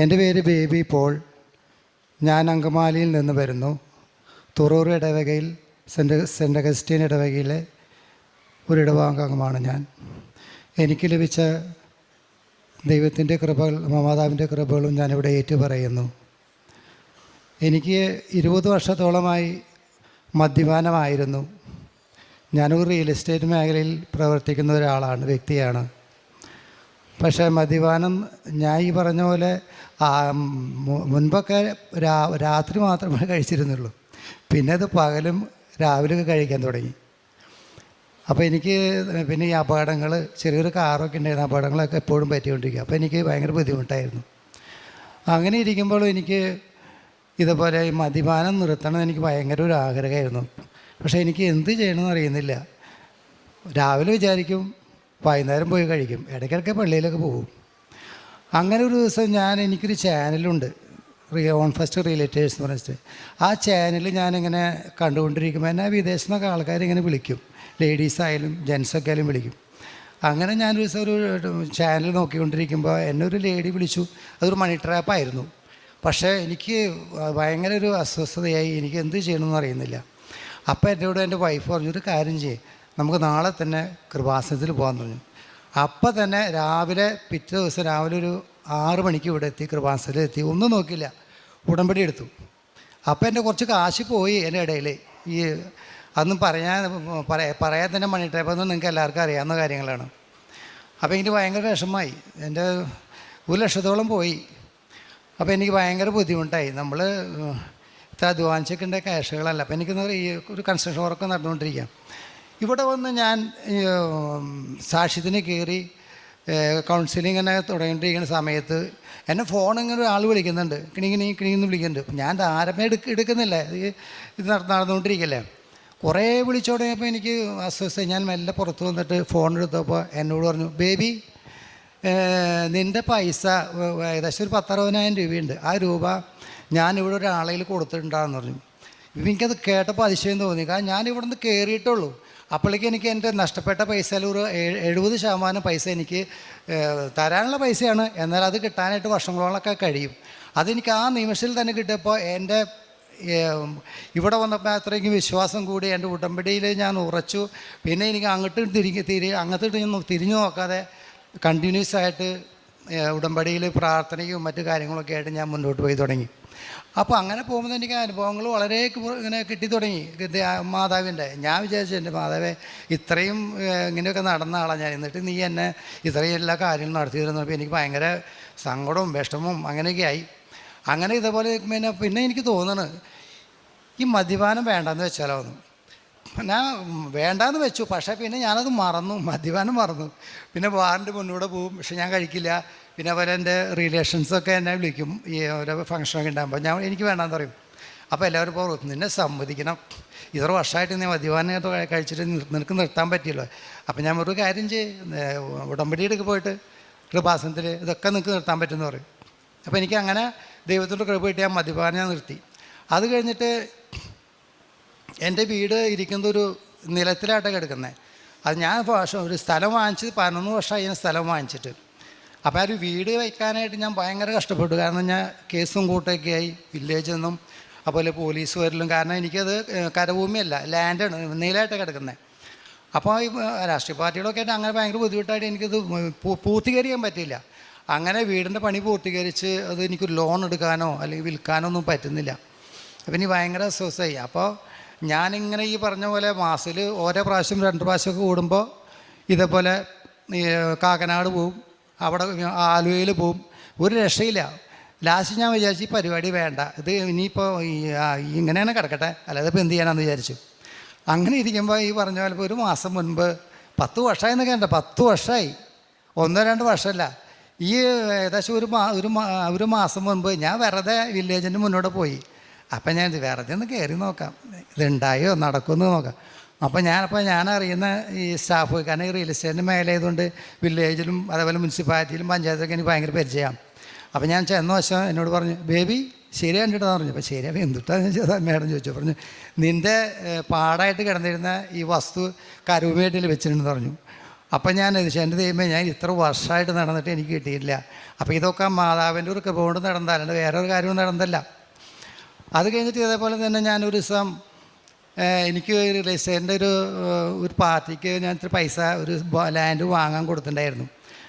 എന്റെ പേര് baby Paul. ഞാൻ അങ്കമാലിയിൽ നിന്ന് വരുന്നു. തുറൂർ ഇടവകയിൽ സെന്റ് സെന്റ് അഗസ്റ്റീൻ ഇടവകയിലെ ഒരു ഇടവാംഗമാണ് ഞാൻ. എനിക്ക് ലഭിച്ച ദൈവത്തിന്റെ കൃപകൾ മാതാവിന്റെ കൃപകളും ഞാനിവിടെ ഏറ്റു പറയുന്നു എനിക്ക് ഇരുപത് വർഷത്തോളമായി മദ്യപാനമായിരുന്നു. ഞാനൊരു റിയൽ എസ്റ്റേറ്റ് മേഖലയിൽ പ്രവർത്തിക്കുന്ന ഒരാളാണ് വ്യക്തിയാണ്. പക്ഷേ മദ്യപാനം ഞാൻ ഈ പറഞ്ഞ പോലെ മുൻപൊക്കെ രാ രാത്രി മാത്രമേ കഴിച്ചിരുന്നുള്ളൂ. പിന്നെ അത് പകലും രാവിലെ കഴിക്കാൻ തുടങ്ങി. അപ്പോൾ എനിക്ക് പിന്നെ ഈ അപകടങ്ങൾ ചെറിയൊരു കാറൊക്കെ ഉണ്ടായിരുന്നു അപകടങ്ങളൊക്കെ എപ്പോഴും പറ്റിക്കൊണ്ടിരിക്കുക. അപ്പോൾ എനിക്ക് ഭയങ്കര ബുദ്ധിമുട്ടായിരുന്നു. അങ്ങനെ ഇരിക്കുമ്പോൾ എനിക്ക് ഇതുപോലെ ഈ മദ്യപാനം നിർത്തണം എനിക്ക് ഭയങ്കര ഒരു ആഗ്രഹമായിരുന്നു. പക്ഷേ എനിക്ക് എന്ത് ചെയ്യണമെന്ന് അറിയുന്നില്ല. രാവിലെ വിചാരിക്കും വൈകുന്നേരം പോയി കഴിക്കും. ഇടയ്ക്കിടയ്ക്ക് പള്ളിയിലൊക്കെ പോകും. അങ്ങനെ ഒരു ദിവസം ഞാൻ എനിക്കൊരു ചാനലുണ്ട്. ഓൺ ഫസ്റ്റ് റിലേറ്റേഴ്സ് എന്ന് പറഞ്ഞിട്ട്. ആ ചാനൽ ഞാനിങ്ങനെ കണ്ടുകൊണ്ടിരിക്കുമ്പോൾ എന്നെ വിദേശത്തു നിന്നൊക്കെ ആൾക്കാരിങ്ങനെ വിളിക്കും. ലേഡീസ് ആയാലും ജെൻസൊക്കെ ആയാലും വിളിക്കും. അങ്ങനെ ഞാനൊരു ദിവസം ഒരു ചാനൽ നോക്കിക്കൊണ്ടിരിക്കുമ്പോൾ എന്നെ ഒരു ലേഡി വിളിച്ചു. അതൊരു മണി ട്രാപ്പായിരുന്നു പക്ഷേ എനിക്ക് ഭയങ്കര ഒരു അസ്വസ്ഥതയായി. എനിക്ക് എന്ത് ചെയ്യണമെന്ന് അറിയുന്നില്ല. അപ്പോൾ എന്നോട് എന്റെ വൈഫ് പറഞ്ഞു ഒരു കാര്യം ചെയ്യേ. നമുക്ക് നാളെ തന്നെ കൃപാസനത്തിൽ പോകാൻ തുടങ്ങി. അപ്പം തന്നെ രാവിലെ പിറ്റേ ദിവസം രാവിലെ ഒരു ആറ് മണിക്ക് ഇവിടെ എത്തി കൃപാസനത്തിൽ എത്തി. ഒന്നും നോക്കില്ല ഉടമ്പടി എടുത്തു. അപ്പം എന്റെ കുറച്ച് കാശ് പോയി എന്റെ ഇടയിൽ. ഈ അതൊന്നും പറയാൻ പറയാ പറയാൻ തന്നെ മണി ടൈപ്പൊന്നും നിങ്ങൾക്ക് എല്ലാവർക്കും അറിയാവുന്ന കാര്യങ്ങളാണ്. അപ്പോൾ എനിക്ക് ഭയങ്കര വിഷമമായി. എന്റെ ഒരു ലക്ഷത്തോളം പോയി. അപ്പോൾ എനിക്ക് ഭയങ്കര ബുദ്ധിമുട്ടായി. നമ്മൾ ഇത്ര അധ്വാനിച്ചൊക്കെ ക്യാഷുകളല്ല. അപ്പോൾ എനിക്ക് ഈ ഒരു കൺസ്ട്രക്ഷൻ വർക്ക് നടന്നുകൊണ്ടിരിക്കുക ഇവിടെ വന്ന് ഞാൻ സാക്ഷ്യത്തിന് കയറി കൗൺസിലിംഗ് ഇങ്ങനെ തുടങ്ങിയിരിക്കുന്ന സമയത്ത് എന്നെ ഫോൺ ഇങ്ങനെ ഒരാൾ വിളിക്കുന്നുണ്ട്. കിണിങ്ങിനി കിണിങ്ങിന്ന് വിളിക്കുന്നുണ്ട്. ഞാൻ ആരമേ എടുക്ക എടുക്കുന്നില്ല. ഇത് ഇത് നട- നടന്നുകൊണ്ടിരിക്കല്ലേ. കുറേ വിളിച്ചു തുടങ്ങിയപ്പോൾ എനിക്ക് അസ്വസ്ഥ ഞാൻ മെല്ലെ പുറത്ത് വന്നിട്ട് ഫോൺ എടുത്തപ്പോൾ എന്നോട് പറഞ്ഞു ബേബി നിന്റെ പൈസ ഏകദേശം ഒരു പത്തറുപതിനായിരം രൂപയുണ്ട്. ആ രൂപ ഞാനിവിടെ ഒരാളയിൽ കൊടുത്തിട്ടുണ്ടാന്ന് പറഞ്ഞു. എനിക്കത് കേട്ടപ്പോൾ അതിശയം തോന്നി. കാരണം ഞാൻ നിന്ന് കയറിയിട്ടുള്ളൂ അപ്പോഴേക്ക് എനിക്ക് എന്റെ നഷ്ടപ്പെട്ട പൈസയിൽ ഒരു എഴുപത് ശതമാനം പൈസ എനിക്ക് തരാനുള്ള പൈസയാണ്. എന്നാൽ അത് കിട്ടാനായിട്ട് വർഷങ്ങളോളൊക്കെ കഴിയും. അതെനിക്ക് ആ നിമിഷത്തിൽ തന്നെ കിട്ടിയപ്പോൾ എന്റെ ഇവിടെ വന്നപ്പോൾ അത്രയ്ക്ക് വിശ്വാസം കൂടി എന്റെ ഉടമ്പടിയിൽ ഞാൻ ഉറച്ചു. പിന്നെ എനിക്ക് അങ്ങോട്ട് തിരിഞ്ഞ് തിരി അങ്ങോട്ട് തിരിഞ്ഞു നോക്കാതെ കണ്ടിന്യൂസ് ആയിട്ട് ഉടമ്പടിയിൽ പ്രാർത്ഥനയും മറ്റു കാര്യങ്ങളൊക്കെ ആയിട്ട് ഞാൻ മുന്നോട്ട് പോയി തുടങ്ങി. അപ്പോൾ അങ്ങനെ പോകുമ്പോൾ എനിക്ക് അനുഭവങ്ങൾ വളരെ ഇങ്ങനെ കിട്ടി തുടങ്ങി. മാതാവിന്റെ ഞാൻ വിചാരിച്ചു എന്റെ മാതാവേ ഇത്രയും ഇങ്ങനെയൊക്കെ നടന്ന ആളാണ് ഞാൻ. എന്നിട്ട് നീ എന്നെ ഇത്രയും എല്ലാ കാര്യങ്ങളും നടത്തി തരുന്നപ്പോൾ എനിക്ക് ഭയങ്കര സങ്കടവും വിഷമവും അങ്ങനെയൊക്കെ ആയി. അങ്ങനെ ഇതേപോലെ പിന്നെ പിന്നെ എനിക്ക് തോന്നുന്നത് ഈ മദ്യപാനം വേണ്ടെന്ന് വെച്ചാലോ ഒന്ന് ഞാൻ വേണ്ടാന്ന് വെച്ചു. പക്ഷേ പിന്നെ ഞാനത് മറന്നു. മദ്യപാനം മറന്നു. പിന്നെ ബാറിന്റെ മുന്നൂടെ പോവും. പക്ഷെ ഞാൻ കഴിക്കില്ല. പിന്നെ അതുപോലെ എന്റെ റിലേഷൻസൊക്കെ എന്നെ വിളിക്കും. ഈ ഓരോ ഫംഗ്ഷനൊക്കെ ഉണ്ടാകുമ്പോൾ ഞാൻ എനിക്ക് വേണ്ടാന്ന് പറയും. അപ്പോൾ എല്ലാവരും പോകും നിന്നെ സമ്മതിക്കണം. ഇത്ര വർഷമായിട്ട് നീ മദ്യപാനം കഴിച്ചിട്ട് നിനക്ക് നിർത്താൻ പറ്റിയല്ലോ. അപ്പോൾ ഞാൻ ഒരു കാര്യം ചെയ്യും. ഉടമ്പടിയിലേക്ക് പോയിട്ട് കൃപാസനത്തിൽ ഇതൊക്കെ നിനക്ക് നിർത്താൻ പറ്റുമെന്ന് പറയും. അപ്പോൾ എനിക്ക് അങ്ങനെ ദൈവത്തിന്റെ കൃപ കിട്ടി ഞാൻ മദ്യപാനം ഞാൻ നിർത്തി. അത് കഴിഞ്ഞിട്ട് എന്റെ വീട് ഇരിക്കുന്ന ഒരു നിലത്തിലായിട്ടാണ് കിടക്കുന്നത്. അത് ഞാൻ വർഷം ഒരു സ്ഥലം വാങ്ങിച്ചത് പതിനൊന്ന് വർഷമായി ഞാൻ സ്ഥലം വാങ്ങിച്ചിട്ട്. അപ്പോൾ ആ ഒരു വീട് വയ്ക്കാനായിട്ട് ഞാൻ ഭയങ്കര കഷ്ടപ്പെട്ടു. കാരണം ഞാൻ കേസും കൂട്ടൊക്കെ ആയി വില്ലേജിൽ നിന്നും അതുപോലെ പോലീസ് വരലും. കാരണം എനിക്കത് കരഭൂമിയല്ല ലാൻഡാണ് നീലമായിട്ടാണ് കിടക്കുന്നത്. അപ്പോൾ ഈ രാഷ്ട്രീയ പാർട്ടികളൊക്കെ ആയിട്ട് അങ്ങനെ ഭയങ്കര ബുദ്ധിമുട്ടായിട്ട് എനിക്കത് പൂർത്തീകരിക്കാൻ പറ്റില്ല അങ്ങനെ വീടിന്റെ പണി പൂർത്തീകരിച്ച് അത് എനിക്കൊരു ലോൺ എടുക്കാനോ അല്ലെങ്കിൽ വിൽക്കാനോ ഒന്നും പറ്റുന്നില്ല. അപ്പം ഇനി ഭയങ്കര അസ്വസ്ഥയായി. അപ്പോൾ ഞാനിങ്ങനെ ഈ പറഞ്ഞ പോലെ മാസത്തിൽ ഓരോ പ്രാവശ്യം രണ്ട് പ്രാവശ്യമൊക്കെ കൂടുമ്പോൾ ഇതേപോലെ കാക്കനാട് പോവും അവിടെ ആലുവയിൽ പോവും. ഒരു രക്ഷയില്ല. ലാസ്റ്റ് ഞാൻ വിചാരിച്ചു ഈ പരിപാടി വേണ്ട. ഇത് ഇനിയിപ്പോൾ ഇങ്ങനെയാണ് കിടക്കട്ടെ. അല്ലാതെ ഇപ്പോൾ എന്ത് ചെയ്യാനാണെന്ന് വിചാരിച്ചു. അങ്ങനെ ഇരിക്കുമ്പോൾ ഈ പറഞ്ഞ പോലെ ഒരു മാസം മുൻപ് പത്ത് വർഷമായി എന്നൊക്കെ ഉണ്ട് പത്ത് വർഷമായി. ഒന്നോ രണ്ട് വർഷമല്ല. ഈ ഏകദേശം ഒരു മാ ഒരു മാസം മുൻപ് ഞാൻ വെറുതെ വില്ലേജിന്റെ മുന്നോട്ട് പോയി. അപ്പം ഞാൻ ഇത് ചെന്ന് കയറി നോക്കാം. ഇതുണ്ടായോ? നടക്കുമെന്ന് നോക്കാം. അപ്പോൾ ഞാനപ്പോൾ ഞാൻ അറിയുന്ന ഈ സ്റ്റാഫ് കാരണം ഈ റിയൽ എസ്റ്റേറ്റിന്റെ മേലായതുകൊണ്ട് വില്ലേജിലും അതേപോലെ മുനിസിപ്പാലിറ്റിയിലും പഞ്ചായത്തൊക്കെ എനിക്ക് ഭയങ്കര പരിചയമാണ് അപ്പോൾ ഞാൻ ചെന്ന വശം എന്നോട് പറഞ്ഞു ബേബി ശരി കണ്ടിട്ടാന്ന് പറഞ്ഞു. അപ്പോൾ ശരി അപ്പോൾ എന്തുട്ടാന്ന് ചോദിച്ചാൽ മേഡം ചോദിച്ചു. പറഞ്ഞു നിന്റെ പാടായിട്ട് കിടന്നിരുന്ന ഈ വസ്തു കരുവേട്ടിൽ വെച്ചിട്ടുണ്ടെന്ന് പറഞ്ഞു. അപ്പം ഞാൻ എന്റെ ദൈവമേ ഞാൻ ഇത്ര വർഷമായിട്ട് നടന്നിട്ട് എനിക്ക് കിട്ടിയിട്ടില്ല. അപ്പോൾ ഇതൊക്കെ മാതാവിന്റെ ഒരു കൃപ കൊണ്ട് നടന്നതല്ലാണ്ട് വേറൊരു കാര്യവും നടന്നല്ല അത് കഴിഞ്ഞിട്ട് ഇതേപോലെ തന്നെ ഞാനൊരു ദിവസം എനിക്ക് ഒരു രജിസ്റ്ററിന്റെ ഒരു ഒരു പാർട്ടിക്ക് ഞാൻ ഇത്ര പൈസ ഒരു ലാൻഡ് വാങ്ങാൻ കൊടുത്തിട്ടുണ്ടായിരുന്നു.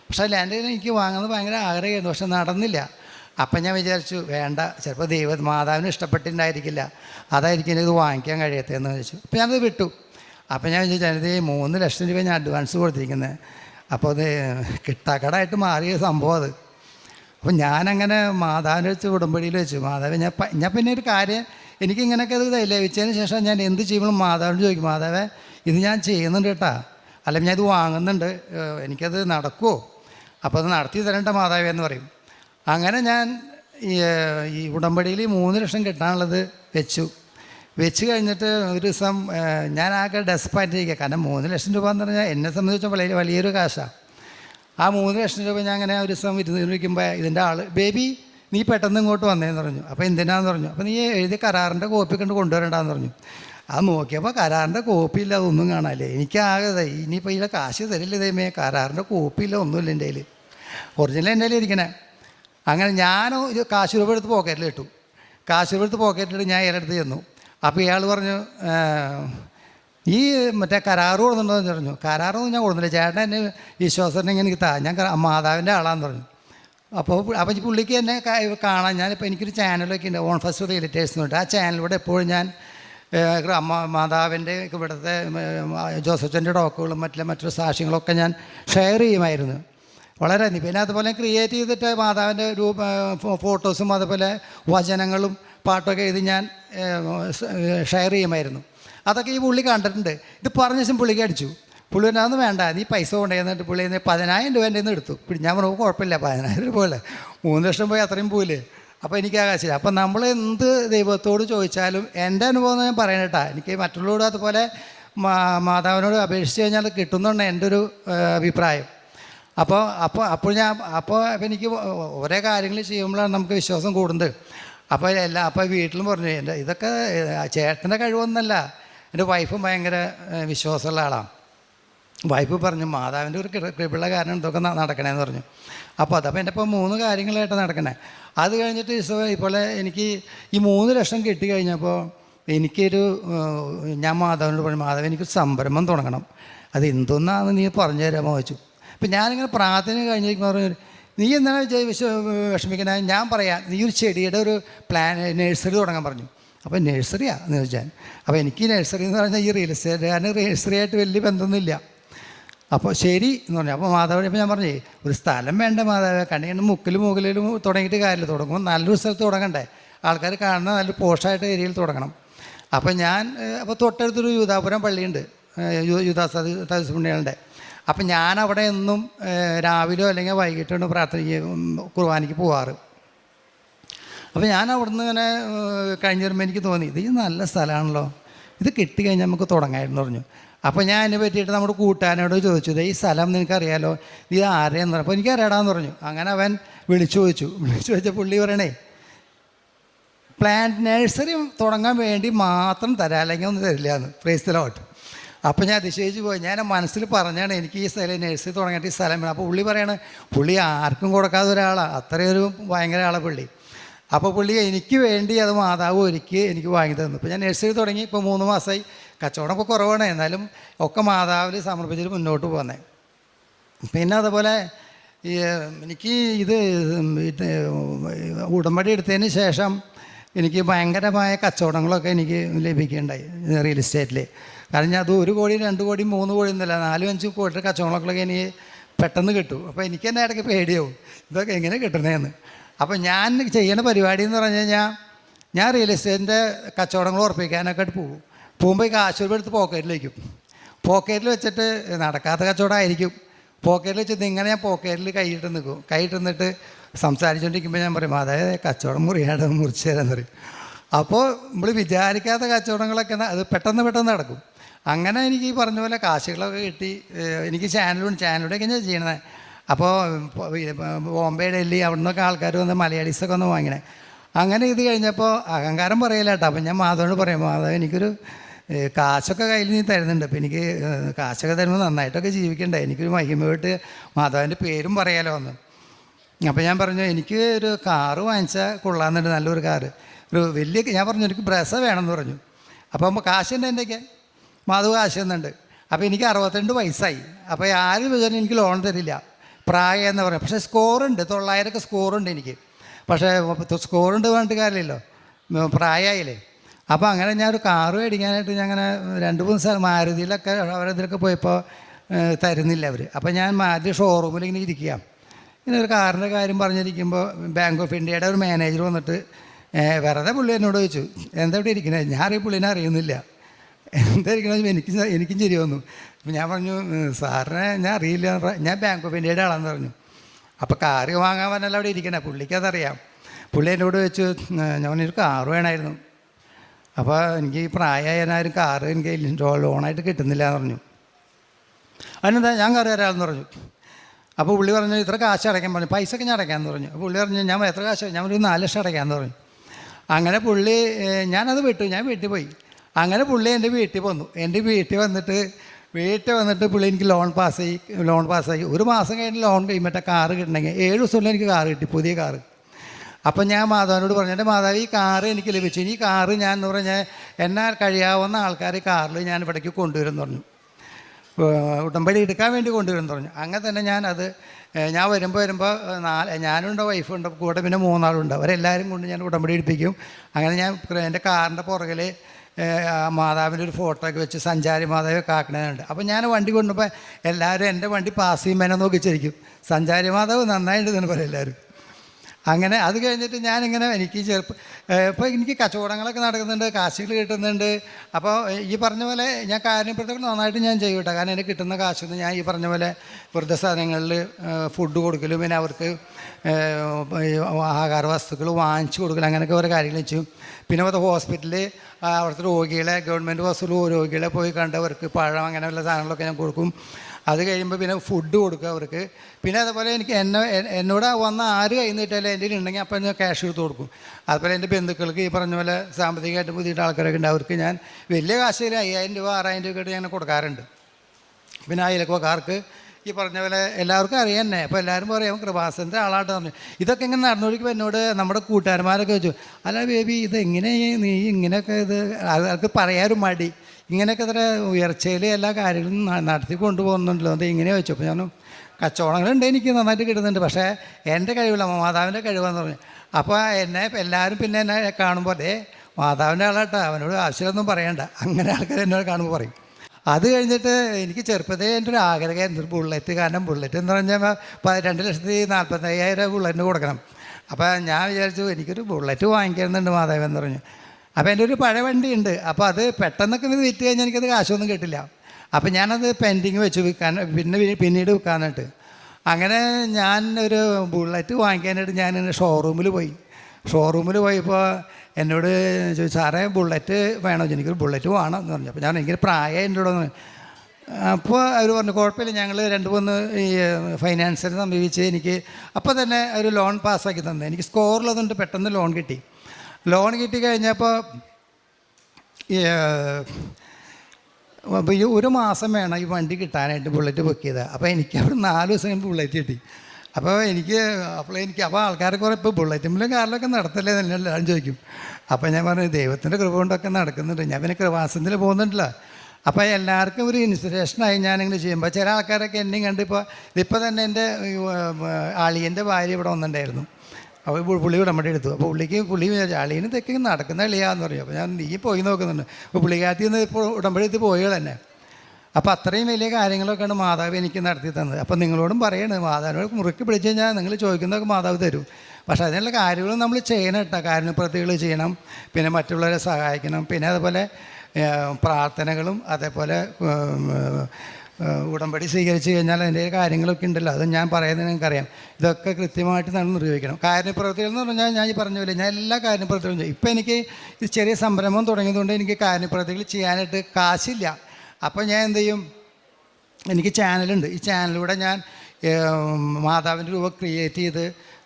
പക്ഷേ ലാൻഡ് എനിക്ക് വാങ്ങുന്നത് ഭയങ്കര ആഗ്രഹമായിരുന്നു പക്ഷെ നടന്നില്ല. അപ്പം ഞാൻ വിചാരിച്ചു വേണ്ട ചിലപ്പോൾ ദൈവ മാതാവിന് ഇഷ്ടപ്പെട്ടിട്ടുണ്ടായിരിക്കില്ല. അതായിരിക്കും എനിക്കിത് വാങ്ങിക്കാൻ കഴിയത്തേന്ന് വെച്ചു അപ്പം ഞാനത് വിട്ടു. അപ്പം ഞാൻ വിചാരിച്ചു ഞാനിത് മൂന്ന് ലക്ഷം രൂപ ഞാൻ അഡ്വാൻസ് കൊടുത്തിരിക്കുന്നത്. അപ്പോൾ അത് കിട്ടാക്കടായിട്ട് മാറിയ സംഭവം അത്. അപ്പം ഞാനങ്ങനെ മാതാവിനെ വെച്ച് ഉടമ്പടിയിൽ വെച്ചു. മാതാവ് ഞാൻ ഞാൻ പിന്നെ ഒരു കാര്യം എനിക്കിങ്ങനെയൊക്കെ ഇത് ലഭിച്ചതിന് ശേഷം ഞാൻ എന്ത് ചെയ്യുമ്പോഴും മാതാവിനോട് ചോദിക്കും. മാതാവേ ഇത് ഞാൻ ചെയ്യുന്നുണ്ട് കേട്ടാ. അല്ലെങ്കിൽ ഞാൻ ഇത് വാങ്ങുന്നുണ്ട്. എനിക്കത് നടക്കുമോ അപ്പോൾ അത് നടത്തി തരേണ്ട മാതാവേ എന്ന് പറയും. അങ്ങനെ ഞാൻ ഈ ഉടമ്പടിയിൽ മൂന്ന് ലക്ഷം കിട്ടാനുള്ളത് വെച്ചു. വെച്ച് കഴിഞ്ഞിട്ട് ഒരു ദിവസം ഞാൻ ആകെ ഡെസ്പായിട്ടിരിക്കുക കാരണം മൂന്ന് ലക്ഷം രൂപ എന്ന് പറഞ്ഞാൽ എന്നെ സംബന്ധിച്ച് വലിയ വലിയൊരു കാശാണ് ആ മൂന്ന് ലക്ഷം രൂപ ഞാൻ അങ്ങനെ ഒരു ദിവസം ഇരുന്ന് നിർമ്മിക്കുമ്പോൾ ഇതിന്റെ ആൾ ബേബി നീ പെട്ടെന്ന് ഇങ്ങോട്ട് വന്നേന്ന് പറഞ്ഞു. അപ്പോൾ എന്തിനാന്ന് പറഞ്ഞു. അപ്പോൾ നീ എഴുതി കരാറിന്റെ കോപ്പി കണ്ട് കൊണ്ടുവരണ്ടാന്ന് പറഞ്ഞു. അത് നോക്കിയപ്പോൾ കരാറിന്റെ കോപ്പി ഇല്ല അതൊന്നും കാണാല്ലേ എനിക്കാകെ ദേ ഇനിയിപ്പോൾ ഇതിലെ കാശ് തരില്ല ഇതേമേ കരാറിന്റെ കോപ്പി ഇല്ല ഒന്നുമില്ല എന്റെ കയ്യിൽ ഒറിജിനൽ എന്റെ കയ്യിൽ ഇരിക്കണേ. അങ്ങനെ ഞാൻ ഒരു കാശ് രൂപ എടുത്ത് പോക്കറ്റിൽ ഇട്ടു. കാശ് രൂപ എടുത്ത് പോക്കറ്റിലിട്ട് ഞാൻ ഇയാളെടുത്ത് ചെന്നു. അപ്പോൾ ഇയാൾ പറഞ്ഞു "ആ, ഈ മറ്റേ കരാറ് എന്ന് പറഞ്ഞു കരാറൊന്നും ഞാൻ കൊടുക്കുന്നില്ല ചേട്ടൻ എന്നെ വിശ്വാസം ഇങ്ങനെ താ. ഞാൻ മാതാവിന്റെ ആളാന്ന് പറഞ്ഞു. അപ്പോൾ അപ്പം അപ്പോൾ പുള്ളിക്ക് എന്നെ കാണാൻ ഞാനിപ്പോൾ എനിക്കൊരു ചാനലൊക്കെ ഉണ്ട്. ഓൺ ഫസ്റ്റ് റിയലിറ്റേഴ്സ് എന്ന് പറഞ്ഞിട്ട്. ആ ചാനലിലൂടെ എപ്പോഴും ഞാൻ അമ്മ മാതാവിന്റെ ഇവിടുത്തെ ജോസഫിന്റെ ഡോക്കുകളും മറ്റുള്ള മറ്റു സാക്ഷ്യങ്ങളൊക്കെ ഞാൻ ഷെയർ ചെയ്യുമായിരുന്നു. വളരെ പിന്നെ അതുപോലെ ക്രിയേറ്റ് ചെയ്തിട്ട് മാതാവിന്റെ രൂപ ഫോട്ടോസും അതുപോലെ വചനങ്ങളും പാട്ടൊക്കെ എഴുതി ഞാൻ ഷെയർ ചെയ്യുമായിരുന്നു. അതൊക്കെ ഈ പുള്ളി കണ്ടിട്ടുണ്ട്. ഇത് പറഞ്ഞ ശേഷം പുള്ളിക്ക് അടിച്ചു. പുള്ളി പറഞ്ഞാൽ അതൊന്നും വേണ്ട നീ പൈസ കൊണ്ടുവന്നിട്ട് പുള്ളി പതിനായിരം രൂപ എന്റെ നിന്ന് എടുത്തു. ഞാൻ പറഞ്ഞു കുഴപ്പമില്ല പതിനായിരം രൂപ പോലെ. മൂന്ന് ലക്ഷം പോയി അത്രയും പോയില്ലേ അപ്പോൾ എനിക്ക് ആകാശില്ല അപ്പം നമ്മൾ എന്ത് ദൈവത്തോട് ചോദിച്ചാലും എന്റെ അനുഭവം ഞാൻ പറയണേട്ടാ എനിക്ക് മറ്റുള്ളവരോട് അതുപോലെ മാതാവിനോട് അപേക്ഷിച്ച് കഴിഞ്ഞാൽ കിട്ടുന്നുണ്ട് എന്റെ ഒരു അഭിപ്രായം. അപ്പോൾ അപ്പോൾ അപ്പോൾ ഞാൻ അപ്പോൾ എനിക്ക് ഓരോ കാര്യങ്ങൾ ചെയ്യുമ്പോഴാണ് നമുക്ക് വിശ്വാസം കൂടുന്നത്. അപ്പോൾ എല്ലാം അപ്പോൾ വീട്ടിലും പറഞ്ഞു എന്റെ ഇതൊക്കെ ചേട്ടന്റെ കഴിവൊന്നുമല്ല എന്റെ വൈഫും ഭയങ്കര വിശ്വാസമുള്ള ആളാണ് വൈഫ് പറഞ്ഞു മാതാവിന്റെ ഒരു കൃപിള്ള കാരണം ഇതൊക്കെ നടക്കണേന്ന് പറഞ്ഞു. അപ്പോൾ അതപ്പോൾ എന്റെ ഇപ്പോൾ മൂന്ന് കാര്യങ്ങളായിട്ട് നടക്കണേ. അത് കഴിഞ്ഞിട്ട് ഈശോ ഇപ്പോലെ എനിക്ക് ഈ മൂന്ന് ലക്ഷം കിട്ടി കഴിഞ്ഞപ്പോൾ എനിക്കൊരു ഞാൻ മാതാവിനോട് പറഞ്ഞു മാതാവ് എനിക്ക് സംരംഭം തുടങ്ങണം. അത് എന്തൊന്നാന്ന് നീ പറഞ്ഞു തരാമോ വെച്ചു അപ്പം ഞാനിങ്ങനെ പ്രാർത്ഥന കഴിഞ്ഞിരിക്കും പറഞ്ഞു നീ എന്താണ് വിഷമിക്കുന്നത് ഞാൻ പറയാം നീ ഒരു ചെടിയുടെ ഒരു പ്ലാൻ നഴ്സറി തുടങ്ങാൻ പറഞ്ഞു. അപ്പോൾ നഴ്സറിയാണ് എന്ന് ചോദിച്ചാൽ. അപ്പോൾ എനിക്ക് നഴ്സറി എന്ന് പറഞ്ഞാൽ ഈ റിയൽ എസ്റ്റേറ്റുകാരന് ആയിട്ട് വലിയ ബന്ധമൊന്നുമില്ല. അപ്പോൾ ശരി എന്ന് പറഞ്ഞു. അപ്പോൾ മാതാവ് ഇപ്പോൾ ഞാൻ പറഞ്ഞേ ഒരു സ്ഥലം വേണ്ട മാതാവ്. കണ്ണിങ്ങനെ മുക്കിൽ മുകളിലും തുടങ്ങിയിട്ട് കാര്യമില്ല. തുടങ്ങും നല്ലൊരു സ്ഥലത്ത് തുടങ്ങണ്ടേ. ആൾക്കാർ കാണുന്ന നല്ല പോഷായിട്ട് ഏരിയയിൽ തുടങ്ങണം. അപ്പോൾ ഞാൻ അപ്പോൾ തൊട്ടടുത്തൊരു യൂതാപുരം പള്ളിയുണ്ട്. ഏഹ്, യു- യൂദാസ് തഹസ് പുണ്യാളുടെ അപ്പം ഞാൻ അവിടെ എന്നും രാവിലെയോ അല്ലെങ്കിൽ വൈകിട്ടോ പ്രാർത്ഥനയ്ക്ക് കുർബാനയ്ക്ക് പോവാറ്. അപ്പോൾ ഞാൻ അവിടുന്ന് ഇങ്ങനെ കഴിഞ്ഞ് വരുമ്പോൾ എനിക്ക് തോന്നി ഇത് നല്ല സ്ഥലമാണല്ലോ ഇത് കിട്ടിക്കഴിഞ്ഞാൽ നമുക്ക് തുടങ്ങായിരുന്നു പറഞ്ഞു. അപ്പോൾ ഞാൻ അതിനെ പറ്റിയിട്ട് നമ്മുടെ കൂട്ടുകാരനോട് ചോദിച്ചു "ദേ ഈ സ്ഥലം നിനക്കറിയാലോ? ഇത് ആരെയെന്ന്? പറഞ്ഞു അപ്പോൾ എനിക്ക് അറിയാടാന്ന് പറഞ്ഞു. അങ്ങനെ അവൻ വിളിച്ചു ചോദിച്ചു. വിളിച്ചു ചോദിച്ച പുള്ളി പറയണേ പ്ലാന്റ് നഴ്സറി തുടങ്ങാൻ വേണ്ടി മാത്രം തരാം അല്ലെങ്കിൽ ഒന്നും തരില്ല എന്ന് പ്രേസ്തലോട്ട് അപ്പോൾ ഞാൻ അതിശയിച്ച് പോയി. ഞാൻ മനസ്സിൽ പറഞ്ഞാണ് എനിക്ക് ഈ സ്ഥലം നഴ്സറി തുടങ്ങിയിട്ട് ഈ സ്ഥലം വേണം. അപ്പോൾ പുള്ളി പറയാണ് പുള്ളി ആർക്കും കൊടുക്കാത്ത ഒരാളാണ് അത്രയൊരു ഭയങ്കര ആളാണ് പുള്ളി. അപ്പോൾ പുള്ളി എനിക്ക് വേണ്ടി അത് മാതാവ് ഒരുക്കി എനിക്ക് വാങ്ങി തന്നു. ഇപ്പോൾ ഞാൻ നഴ്സറി തുടങ്ങി. ഇപ്പോൾ മൂന്ന് മാസമായി കച്ചവടം ഇപ്പോൾ കുറവാണ്. എന്നാലും ഒക്കെ മാതാവിൽ സമർപ്പിച്ചിട്ട് മുന്നോട്ട് പോകുന്നത് പിന്നെ അതുപോലെ എനിക്ക് ഇത് ഉടമ്പടി എടുത്തതിന് ശേഷം എനിക്ക് ഭയങ്കരമായ കച്ചവടങ്ങളൊക്കെ എനിക്ക് ലഭിക്കുകയുണ്ടായി റിയൽ എസ്റ്റേറ്റിൽ കാരണം ഞാൻ അത് ഒരു കോടി രണ്ട് കോടി മൂന്ന് കോടി ഒന്നുമില്ല. നാലും അഞ്ച് കോടി കച്ചവടങ്ങളൊക്കെ എനിക്ക് പെട്ടെന്ന് കിട്ടും. അപ്പോൾ എനിക്ക് തന്നെ ഇടയ്ക്ക് പേടിയാവും. ഇതൊക്കെ എങ്ങനെ കിട്ടണേന്ന്. അപ്പോൾ ഞാൻ ചെയ്യണ പരിപാടി എന്ന് പറഞ്ഞു കഴിഞ്ഞാൽ ഞാൻ റിയൽ എസ്റ്റേറ്റിന്റെ കച്ചവടങ്ങൾ ഉറപ്പിക്കാനൊക്കെ ആയിട്ട് പോകും. പോകുമ്പോൾ ഈ കാശ് രൂപ എടുത്ത് പോക്കറ്റിൽ വയ്ക്കും പോക്കറ്റിൽ വെച്ചിട്ട് നടക്കാത്ത കച്ചവടമായിരിക്കും. പോക്കറ്റിൽ വെച്ചിട്ട് ഇങ്ങനെ ഞാൻ പോക്കറ്റിൽ കൈയിട്ട് നിൽക്കും കൈയിട്ട് നിന്നിട്ട് സംസാരിച്ചുകൊണ്ടിരിക്കുമ്പോൾ ഞാൻ പറയും അതായത് കച്ചവടം മുറിയാണ്ട് മുറിച്ച് തരാമെന്ന് പറയും. അപ്പോൾ നമ്മൾ വിചാരിക്കാത്ത കച്ചവടങ്ങളൊക്കെ അത് പെട്ടെന്ന് പെട്ടെന്ന് നടക്കും. അങ്ങനെ എനിക്ക് ഈ പറഞ്ഞ പോലെ കാശുകളൊക്കെ കിട്ടി. എനിക്ക് ചാനലുണ്ട് ചാനലൂടെയൊക്കെ ഞാൻ ചെയ്യണത്. അപ്പോൾ ബോംബെ ഡൽഹി അവിടെ നിന്നൊക്കെ ആൾക്കാർ വന്ന് മലയാളീസൊക്കെ ഒന്ന് വാങ്ങണേ അങ്ങനെ ഇത് കഴിഞ്ഞപ്പോൾ അഹങ്കാരം പറയില്ല കേട്ടോ അപ്പം ഞാൻ മാധവനോട് പറയും മാധവ് എനിക്കൊരു കാശൊക്കെ കയ്യിൽ നിന്ന് തരുന്നുണ്ട്. അപ്പോൾ എനിക്ക് കാശൊക്കെ തരുമ്പോൾ നന്നായിട്ടൊക്കെ ജീവിക്കണ്ടേ. എനിക്കൊരു മഹിമയായിട്ട് മാധവന്റെ പേരും പറയാലോ എന്ന്. അപ്പോൾ ഞാൻ പറഞ്ഞു എനിക്ക് ഒരു കാറ് വാങ്ങിച്ചാൽ കൊള്ളാമെന്നുണ്ട്. നല്ലൊരു കാറ്. ഒരു വലിയ ഞാൻ പറഞ്ഞു എനിക്ക് ബ്രസ വേണമെന്ന് പറഞ്ഞു. അപ്പോൾ അപ്പോൾ കാശുണ്ട് എന്റെയൊക്കെ മാധവ് കാശ് തന്നുണ്ട് അപ്പോൾ എനിക്ക് അറുപത്തിരണ്ട് വയസ്സായി. അപ്പോൾ ആരും വിചാരം എനിക്ക് ലോൺ തരില്ല. പ്രായം എന്ന് പറയും. പക്ഷേ സ്കോറുണ്ട്. തൊള്ളായിരമൊക്കെ സ്കോറുണ്ട് എനിക്ക്. പക്ഷേ സ്കോറുണ്ട് പറഞ്ഞിട്ട് കാര്യമില്ലല്ലോ. പ്രായമായില്ലേ അപ്പോൾ അങ്ങനെ ഞാനൊരു കാറ് മേടിക്കാനായിട്ട് ഞാൻ അങ്ങനെ രണ്ട് മൂന്ന് സ്ഥലം മാരുതിയിലൊക്കെ അവരതിലൊക്കെ പോയപ്പോൾ തരുന്നില്ല അവർ അപ്പോൾ ഞാൻ മാരുതി ഷോറൂമിൽ ഇങ്ങനെ ഇരിക്കുക ഇങ്ങനെ ഒരു കാറിന്റെ കാര്യം പറഞ്ഞിരിക്കുമ്പോൾ ബാങ്ക് ഓഫ് ഇന്ത്യയുടെ ഒരു മാനേജർ വന്നിട്ട് വെറുതെ പുള്ളി എന്നോട് ചോദിച്ചു എന്താ ഇവിടെ ഇരിക്കുന്നത് ഞാൻ അറിയ പുള്ളിനെ അറിയുന്നില്ല. എന്താ ഇരിക്കണമെന്ന് എനിക്ക് എനിക്കും ശരി വന്നു അപ്പം ഞാൻ പറഞ്ഞു "ഉം, സാറിനെ ഞാൻ അറിയില്ല. ഞാൻ ബാങ്ക് ഓഫ് ഇന്ത്യയുടെ ആളാന്ന് പറഞ്ഞു. അപ്പോൾ കാറ് വാങ്ങാൻ പറഞ്ഞാൽ അവിടെ ഇരിക്കണേ. പുള്ളിക്ക് അതറിയാം. പുള്ളി എന്നോട് വെച്ച് ഞാൻ പറഞ്ഞൊരു കാറ് വേണമായിരുന്നു അപ്പോൾ എനിക്ക് ഈ പ്രായമായാലും കാറ് എനിക്ക് ലോണായിട്ട് കിട്ടുന്നില്ല എന്ന് പറഞ്ഞു. അതിനെന്താ ഞാൻ കാറ് തരാമെന്ന് പറഞ്ഞു. അപ്പോൾ പുള്ളി പറഞ്ഞു ഇത്ര കാശ് അടയ്ക്കാൻ പറഞ്ഞു. പൈസയൊക്കെ ഞാൻ അടയ്ക്കാമെന്ന് പറഞ്ഞു. അപ്പോൾ പുള്ളി പറഞ്ഞു ഞാൻ എത്ര കാശ് ഞാൻ ഒരു നാല് ലക്ഷം അടയ്ക്കാമെന്ന് പറഞ്ഞു. അങ്ങനെ പുള്ളി ഞാനത് വിട്ടു. ഞാൻ വീട്ടിൽ പോയി. അങ്ങനെ പുള്ളി എന്റെ വീട്ടിൽ വന്നു. എന്റെ വീട്ടിൽ വന്നിട്ട് വീട്ടിൽ വന്നിട്ട് പുള്ളി എനിക്ക് ലോൺ പാസ്സായി ലോൺ പാസ്സായി ഒരു മാസം കഴിഞ്ഞ് ലോൺ കഴിയുമ്പോൾ കാറ് കിട്ടണമെങ്കിൽ ഏഴ് ദിവസമുള്ള എനിക്ക് കാറ് കിട്ടി പുതിയ കാറ് അപ്പം ഞാൻ മാധവനോട് പറഞ്ഞു എന്റെ മാതാവ് ഈ കാറ് എനിക്ക് ലഭിച്ചു. ഇനി കാറ് ഞാൻ എന്ന് പറഞ്ഞാൽ എന്നാൽ കഴിയാവുന്ന ആൾക്കാർ കാറിൽ ഞാൻ ഇവിടേക്ക് കൊണ്ടുവരുമെന്ന് പറഞ്ഞു. ഉടമ്പടി എടുക്കാൻ വേണ്ടി കൊണ്ടുവരുമെന്ന് പറഞ്ഞു. അങ്ങനെ തന്നെ ഞാനത് അത് ഞാൻ വരുമ്പോൾ വരുമ്പോൾ നാല് ഞാനുണ്ട് വൈഫുണ്ട് കൂടെ പിന്നെ മൂന്നാളുണ്ട്. അവരെല്ലാവരും കൊണ്ട് ഞാൻ ഉടമ്പടി എടുപ്പിക്കും. അങ്ങനെ ഞാൻ എന്റെ കാറിന്റെ പുറകിൽ മാതാവിന്റെ ഒരു ഫോട്ടോ ഒക്കെ വെച്ച് സഞ്ചാരി മാതാവ് കാക്കണേനുണ്ട് അപ്പോൾ ഞാൻ വണ്ടി കൊണ്ടുപോയി എല്ലാവരും എന്റെ വണ്ടി പാസ് ചെയ്യുമ്പോൾ നോക്കിച്ചിരിക്കും സഞ്ചാരി മാതാവ് നന്നായിട്ട് തന്നെ പറയും എല്ലാവരും. അങ്ങനെ അത് കഴിഞ്ഞിട്ട് ഞാനിങ്ങനെ എനിക്ക് ചെറുപ്പം ഇപ്പോൾ എനിക്ക് കച്ചവടങ്ങളൊക്കെ നടക്കുന്നുണ്ട് കാശുകൾ കിട്ടുന്നുണ്ട്. അപ്പോൾ ഈ പറഞ്ഞ പോലെ ഞാൻ കാര്യപ്പെടുത്തൊക്കെ നന്നായിട്ട് ഞാൻ ചെയ്യും കേട്ടോ. കാരണം എനിക്ക് കിട്ടുന്ന കാശിൽ നിന്ന് ഞാൻ ഈ പറഞ്ഞ പോലെ വൃദ്ധസാധനങ്ങളിൽ ഫുഡ് കൊടുക്കലും പിന്നെ അവർക്ക് ആഹാര വസ്തുക്കൾ വാങ്ങിച്ചു കൊടുക്കലും അങ്ങനെയൊക്കെ ഓരോ കാര്യങ്ങൾ ചെയ്യും. പിന്നെ അത് ഹോസ്പിറ്റലിൽ അവിടുത്തെ രോഗികളെ ഗവൺമെന്റ് ഹോസ്പിറ്റലിൽ രോഗികളെ പോയി കണ്ടവർക്ക് പഴം അങ്ങനെയുള്ള സാധനങ്ങളൊക്കെ ഞാൻ കൊടുക്കും. അത് കഴിയുമ്പോൾ പിന്നെ ഫുഡ് കൊടുക്കുക അവർക്ക്. പിന്നെ അതുപോലെ എനിക്ക് എന്നെ എന്നോട് വന്ന ആര് കൈ നീട്ടാലും എന്റെ ഉണ്ടെങ്കിൽ അപ്പം ഞാൻ ക്യാഷ് എടുത്ത് കൊടുക്കും. അതുപോലെ എന്റെ ബന്ധുക്കൾക്ക് ഈ പറഞ്ഞ പോലെ സാമ്പത്തികമായിട്ട് പുതിയിട്ട് ആൾക്കാരൊക്കെ ഉണ്ട്. അവർക്ക് ഞാൻ വലിയ കാശിൽ അയ്യായിരം രൂപ ആറായിരം രൂപ ഒക്കെ ഞാൻ കൊടുക്കാറുണ്ട്. പിന്നെ അയലക്കോക്കാർക്ക് ഈ പറഞ്ഞ പോലെ എല്ലാവർക്കും അറിയാം തന്നെ അപ്പോൾ എല്ലാവരും പറയും കൃപാസനത്തെ ആളായിട്ട് പറഞ്ഞു. ഇതൊക്കെ ഇങ്ങനെ നടന്നുകൊണ്ടിരിക്കുമ്പോൾ എന്നോട് നമ്മുടെ കൂട്ടുകാരന്മാരൊക്കെ വെച്ചു അല്ല ബേബി ഇത് എങ്ങനെ നീ ഇങ്ങനെയൊക്കെ ഇത് ആൾക്ക് പറയാനും മടി. ഇങ്ങനെയൊക്കെ ഇത്ര ഉയർച്ചയിൽ എല്ലാ കാര്യങ്ങളും നടത്തി കൊണ്ടുപോകുന്നുണ്ടല്ലോ അത് ഇങ്ങനെ വെച്ചു അപ്പോൾ ഞാൻ കച്ചവടങ്ങളുണ്ട് എനിക്ക് നന്നായിട്ട് കിട്ടുന്നുണ്ട്. പക്ഷേ എന്റെ കഴിവില്ല മാതാവിന്റെ കഴിവെന്ന് പറഞ്ഞു. അപ്പോൾ എന്നെ എല്ലാവരും പിന്നെ എന്നെ കാണുമ്പോൾ അതേ മാതാവിന്റെ ആളാട്ടോ. അവനോട് ആവശ്യമൊന്നും പറയണ്ട. അങ്ങനെ ആൾക്കാർ എന്നോട് കാണുമ്പോൾ പറയും. അത് കഴിഞ്ഞിട്ട് എനിക്ക് ചെറുപ്പത്തേ എന്റെ ഒരു ആഗ്രഹമായിരുന്നു ബുള്ളറ്റ് കാരണം ബുള്ളറ്റ് എന്ന് പറഞ്ഞാൽ രണ്ട് ലക്ഷത്തി നാൽപ്പത്തയ്യായിരം ബുള്ളറ്റിന് കൊടുക്കണം. അപ്പോൾ ഞാൻ വിചാരിച്ചു എനിക്കൊരു ബുള്ളറ്റ് വാങ്ങിക്കണമെന്നുണ്ട് മാധവൻ എന്ന് പറഞ്ഞു. അപ്പോൾ എന്റെ ഒരു പഴയ വണ്ടി ഉണ്ട് അപ്പോൾ അത് പെട്ടെന്നൊക്കെ ഇത് വിറ്റ് കഴിഞ്ഞാൽ എനിക്കത് കാശൊന്നും കിട്ടില്ല. അപ്പോൾ ഞാനത് പെൻഡിങ് വെച്ച് വിൽക്കാൻ പിന്നെ പിന്നീട് വിൽക്കാനായിട്ട്. അങ്ങനെ ഞാൻ ഒരു ബുള്ളറ്റ് വാങ്ങിക്കാനായിട്ട് ഞാൻ ഷോറൂമിൽ പോയി. ഷോറൂമിൽ പോയപ്പോൾ എന്നോട് ചോദിച്ചു സാറേ ബുള്ളറ്റ് വേണോ? എനിക്കൊരു ബുള്ളറ്റ് വേണം എന്ന് പറഞ്ഞു. അപ്പോൾ ഞാൻ എനിക്ക് പ്രായം എന്റെ കൂടെ അപ്പോൾ അവർ പറഞ്ഞു കുഴപ്പമില്ല ഞങ്ങൾ രണ്ട് മൂന്ന് ഈ ഫൈനാൻസിനെ സമീപിച്ച് എനിക്ക് അപ്പോൾ തന്നെ ഒരു ലോൺ പാസ്സാക്കി തന്നെ. എനിക്ക് സ്കോറിലതുകൊണ്ട് പെട്ടെന്ന് ലോൺ കിട്ടി. ലോൺ കിട്ടി കഴിഞ്ഞപ്പോൾ ഒരു മാസം വേണം ഈ വണ്ടി കിട്ടാനായിട്ട് ബുള്ളറ്റ് ബുക്ക് ചെയ്തത് അപ്പോൾ എനിക്ക് അവിടെ നാല് ദിവസം ബുള്ളറ്റ് കിട്ടി. അപ്പോൾ എനിക്ക് അപ്പോൾ എനിക്ക് അപ്പോൾ ആൾക്കാരെ കുറേ ഇപ്പോൾ ബുള്ളറ്റുമ്പിലും കാറിലൊക്കെ നടത്തല്ലേ തന്നെ എല്ലാവരും ചോദിക്കും. അപ്പോൾ ഞാൻ പറഞ്ഞു ദൈവത്തിന്റെ കൃപ കൊണ്ടൊക്കെ നടക്കുന്നുണ്ട്. ഞാൻ പിന്നെ കൃപാസനത്തിൽ പോകുന്നുണ്ടല്ലോ. അപ്പോൾ എല്ലാവർക്കും ഒരു ഇൻസ്പിറേഷനായി ഞാനിങ്ങനെ ചെയ്യുമ്പോൾ ചില ആൾക്കാരൊക്കെ എന്നെയും കണ്ട് ഇപ്പോൾ ഇതിപ്പോൾ തന്നെ എന്റെ അളിയന്റെ ഭാര്യ ഇവിടെ വന്നിട്ടുണ്ടായിരുന്നു. അപ്പോൾ പുള്ളി ഉടമ്പടി എടുത്തു. അപ്പോൾ പുള്ളിക്ക് പുള്ളി അളിയന് തെക്കി നടക്കുന്ന അളിയാന്ന് പറയും. അപ്പോൾ ഞാൻ നീ പോയി നോക്കുന്നുണ്ട്. അപ്പോൾ പുള്ളിക്കാരത്തിൽ നിന്ന് ഇപ്പോൾ ഉടമ്പടി എടുത്ത് പോയത് തന്നെ അപ്പോൾ അത്രയും വലിയ കാര്യങ്ങളൊക്കെയാണ് മാതാവ് എനിക്ക് നടത്തി തന്നത്. അപ്പോൾ നിങ്ങളോടും പറയണത് മാതാവിനോട് മുറുക്കി പിടിച്ചു കഴിഞ്ഞാൽ നിങ്ങൾ ചോദിക്കുന്നതൊക്കെ മാതാവ് തരും. പക്ഷേ അതിനുള്ള കാര്യങ്ങളും നമ്മൾ ചെയ്യണം കേട്ടോ. കാരുണ്യപ്രതികൾ ചെയ്യണം പിന്നെ മറ്റുള്ളവരെ സഹായിക്കണം പിന്നെ അതുപോലെ പ്രാർത്ഥനകളും അതേപോലെ ഉടമ്പടി സ്വീകരിച്ചു കഴിഞ്ഞാൽ അതിന്റെ കാര്യങ്ങളൊക്കെ ഉണ്ടല്ലോ. അത് ഞാൻ പറയുന്നത് നിങ്ങൾക്കറിയാം. ഇതൊക്കെ കൃത്യമായിട്ട് നമ്മൾ നിർവഹിക്കണം. കാര്യപ്രവൃത്തികൾ എന്ന് പറഞ്ഞാൽ ഞാൻ ഈ പറഞ്ഞ പോലെ ഞാൻ എല്ലാ കാര്യപ്രവൃത്തികളും ചെയ്യും. ഇപ്പം എനിക്ക് ചെറിയ സംരംഭം തുടങ്ങിയതുകൊണ്ട് എനിക്ക് കാര്യപ്രവൃത്തികൾ ചെയ്യാനായിട്ട് കാശില്ല. അപ്പോൾ ഞാൻ എന്ത് ചെയ്യും? എനിക്ക് ചാനലുണ്ട്. ഈ ചാനലിലൂടെ ഞാൻ മാതാവിന്റെ രൂപ ക്രിയേറ്റ് ചെയ്ത്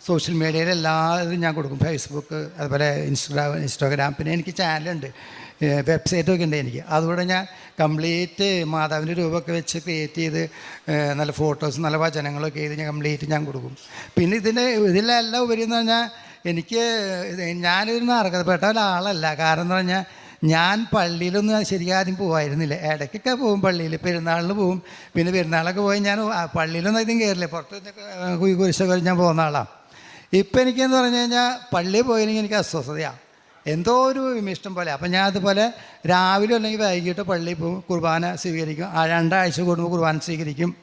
സോഷ്യൽ മീഡിയയിൽ എല്ലാ ഇതും ഞാൻ കൊടുക്കും. ഫേസ്ബുക്ക് അതുപോലെ ഇൻസ്റ്റാഗ്രാം ഇൻസ്റ്റാഗ്രാം പിന്നെ എനിക്ക് ചാനലുണ്ട്. വെബ്സൈറ്റൊക്കെ ഉണ്ട് എനിക്ക്. അതുകൂടെ ഞാൻ കംപ്ലീറ്റ് മാതാവിന്റെ രൂപമൊക്കെ വെച്ച് ക്രിയേറ്റ് ചെയ്ത് നല്ല ഫോട്ടോസ് നല്ല വചനങ്ങളൊക്കെ ചെയ്ത് ഞാൻ കംപ്ലീറ്റ് ഞാൻ കൊടുക്കും. പിന്നെ ഇതിന്റെ ഇതിലെല്ലാം ഉപരി എന്ന് പറഞ്ഞാൽ എനിക്ക് ഞാനൊരു അർഹതപ്പെട്ട ഒരാളല്ല. കാരണം എന്ന് പറഞ്ഞാൽ ഞാൻ പള്ളിയിലൊന്നും ശരിക്കും ആദ്യം പോകായിരുന്നില്ല ഇടയ്ക്കൊക്കെ പോകും പള്ളിയിൽ പെരുന്നാളിന് പോകും. പിന്നെ പെരുന്നാളൊക്കെ പോയി ഞാൻ പള്ളിയിലൊന്നും അധികം കയറില്ല പുറത്ത് കുയി കുരിശൊക്കെ ഞാൻ പോകുന്ന ആളാണ് ഇപ്പം എനിക്കെന്ന് പറഞ്ഞു കഴിഞ്ഞാൽ പള്ളിയിൽ പോയില്ലെങ്കിൽ എനിക്ക് അസ്വസ്ഥതയാണ് എന്തോ ഒരു ഇഷ്ടം പോലെ. അപ്പം ഞാൻ അതുപോലെ രാവിലെ അല്ലെങ്കിൽ വൈകിട്ട് പള്ളിയിൽ പോകും കുർബാന സ്വീകരിക്കും. ആ രണ്ടാഴ്ച കൂടുമ്പോൾ കുർബാന സ്വീകരിക്കും.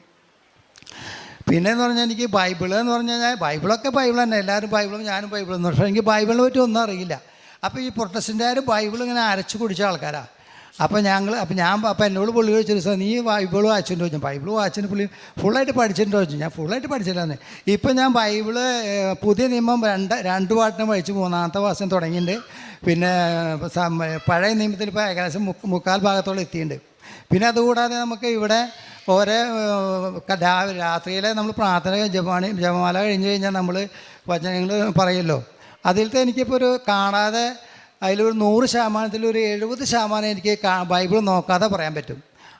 പിന്നെ എന്ന് പറഞ്ഞാൽ എനിക്ക് ബൈബിൾ എന്ന് പറഞ്ഞു കഴിഞ്ഞാൽ ബൈബിളൊക്കെ ബൈബിൾ തന്നെ. എല്ലാവരും ബൈബിളും ഞാനും ബൈബിളും. പക്ഷേ എനിക്ക് ബൈബിളിനെ പറ്റി ഒന്നും അറിയില്ല. അപ്പോൾ ഈ പ്രൊട്ടസ്റ്റന്റുകാർ ബൈബിൾ ഇങ്ങനെ അരച്ച് കുടിച്ച ആൾക്കാരാണ് അപ്പോൾ ഞങ്ങൾ അപ്പോൾ ഞാൻ അപ്പോൾ എന്നോട് പുള്ളി ചോദിച്ചു ദിവസം നീ ബൈബിൾ വായിച്ചിട്ടുണ്ടോ ചോദിച്ചു. ബൈബിൾ വായിച്ചിട്ട് പുള്ളി ഫുള്ളായിട്ട് പഠിച്ചിട്ടുണ്ടോ ചോദിച്ചു. ഞാൻ ഫുള്ളായിട്ട് പഠിച്ചില്ലാന്ന് ഇപ്പം ഞാൻ ബൈബിൾ പുതിയ നിയമം രണ്ട് രണ്ട് പാട്ടിനും വായിച്ച് മൂന്നാമത്തെ വാസം തുടങ്ങിയിട്ടുണ്ട്. പിന്നെ പഴയ നിയമത്തിൽ ഇപ്പോൾ ഏകദേശം മുക്ക് മുക്കാൽ ഭാഗത്തോളം എത്തിയിട്ടുണ്ട്. പിന്നെ അതുകൂടാതെ നമുക്ക് ഇവിടെ ഓരോ രാത്രിയിലെ നമ്മൾ പ്രാർത്ഥന ജപമാണി ജപമാല കഴിഞ്ഞ് കഴിഞ്ഞാൽ നമ്മൾ വചനങ്ങൾ പറയുമല്ലോ അതിലത്തെ എനിക്കിപ്പോൾ ഒരു കാണാതെ അതിലൊരു നൂറ് ശതമാനത്തിൽ ഒരു എഴുപത് ശതമാനം എനിക്ക് ബൈബിൾ നോക്കാതെ പറയാൻ പറ്റും.